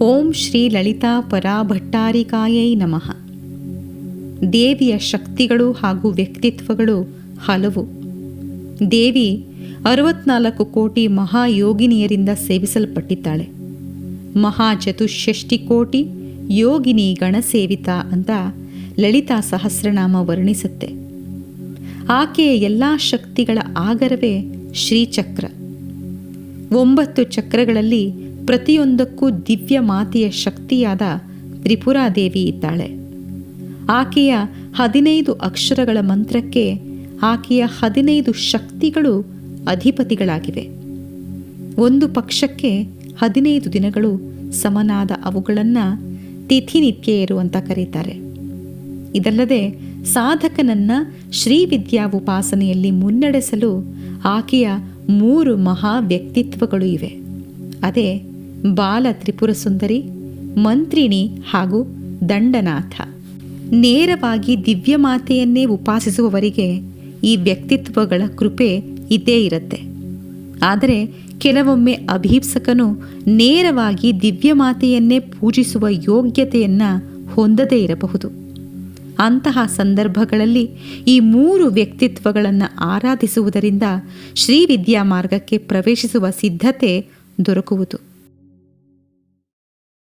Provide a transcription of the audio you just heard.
ಓಂ ಶ್ರೀ ಲಲಿತಾ ಪರಾಭಟ್ಟಾರಿಕಾಯೈ ನಮಃ. ದೇವಿಯ ಶಕ್ತಿಗಳು ಹಾಗೂ ವ್ಯಕ್ತಿತ್ವಗಳು ಹಲವು. ದೇವಿ ಅರವತ್ನಾಲ್ಕು ಕೋಟಿ ಮಹಾಯೋಗಿನಿಯರಿಂದ ಸೇವಿಸಲ್ಪಟ್ಟಿದ್ದಾಳೆ. ಮಹಾಚತುಷ್ಷಷ್ಟಿ ಕೋಟಿ ಯೋಗಿನಿ ಗಣಸೇವಿತ ಅಂತ ಲಲಿತಾ ಸಹಸ್ರನಾಮ ವರ್ಣಿಸುತ್ತೆ. ಆಕೆಯ ಎಲ್ಲ ಶಕ್ತಿಗಳ ಆಗರವೇ ಶ್ರೀಚಕ್ರ. ಒಂಬತ್ತು ಚಕ್ರಗಳಲ್ಲಿ ಪ್ರತಿಯೊಂದಕ್ಕೂ ದಿವ್ಯ ಮಾತೆಯ ಶಕ್ತಿಯಾದ ತ್ರಿಪುರಾದೇವಿ ಇದ್ದಾಳೆ. ಆಕೆಯ ಹದಿನೈದು ಅಕ್ಷರಗಳ ಮಂತ್ರಕ್ಕೆ ಆಕೆಯ ಹದಿನೈದು ಶಕ್ತಿಗಳು ಅಧಿಪತಿಗಳಾಗಿವೆ. ಒಂದು ಪಕ್ಷಕ್ಕೆ ಹದಿನೈದು ದಿನಗಳು ಸಮನಾದ ಅವುಗಳನ್ನು ತಿಥಿನಿತ್ಯೆಯರು ಅಂತ ಕರೀತಾರೆ. ಇದಲ್ಲದೆ ಸಾಧಕನನ್ನ ಶ್ರೀವಿದ್ಯಾ ಉಪಾಸನೆಯಲ್ಲಿ ಮುನ್ನಡೆಸಲು ಆಕೆಯ ಮೂರು ಮಹಾ ವ್ಯಕ್ತಿತ್ವಗಳು ಇವೆ. ಅದೇ ಬಾಲ ತ್ರಿಪುರ ಸುಂದರಿ ಮಂತ್ರಿಣಿ ಹಾಗೂ ದಂಡನಾಥ. ನೇರವಾಗಿ ದಿವ್ಯಮಾತೆಯನ್ನೇ ಉಪಾಸಿಸುವವರಿಗೆ ಈ ವ್ಯಕ್ತಿತ್ವಗಳ ಕೃಪೆ ಇದ್ದೇ ಇರುತ್ತೆ. ಆದರೆ ಕೆಲವೊಮ್ಮೆ ಅಭೀಪ್ಸಕನು ನೇರವಾಗಿ ದಿವ್ಯಮಾತೆಯನ್ನೇ ಪೂಜಿಸುವ ಯೋಗ್ಯತೆಯನ್ನು ಹೊಂದದೇ ಇರಬಹುದು. ಅಂತಹ ಸಂದರ್ಭಗಳಲ್ಲಿ ಈ ಮೂರು ವ್ಯಕ್ತಿತ್ವಗಳನ್ನು ಆರಾಧಿಸುವುದರಿಂದ ಶ್ರೀವಿದ್ಯಾ ಮಾರ್ಗಕ್ಕೆ ಪ್ರವೇಶಿಸುವ ಸಿದ್ಧತೆ ದೊರಕುವುದು.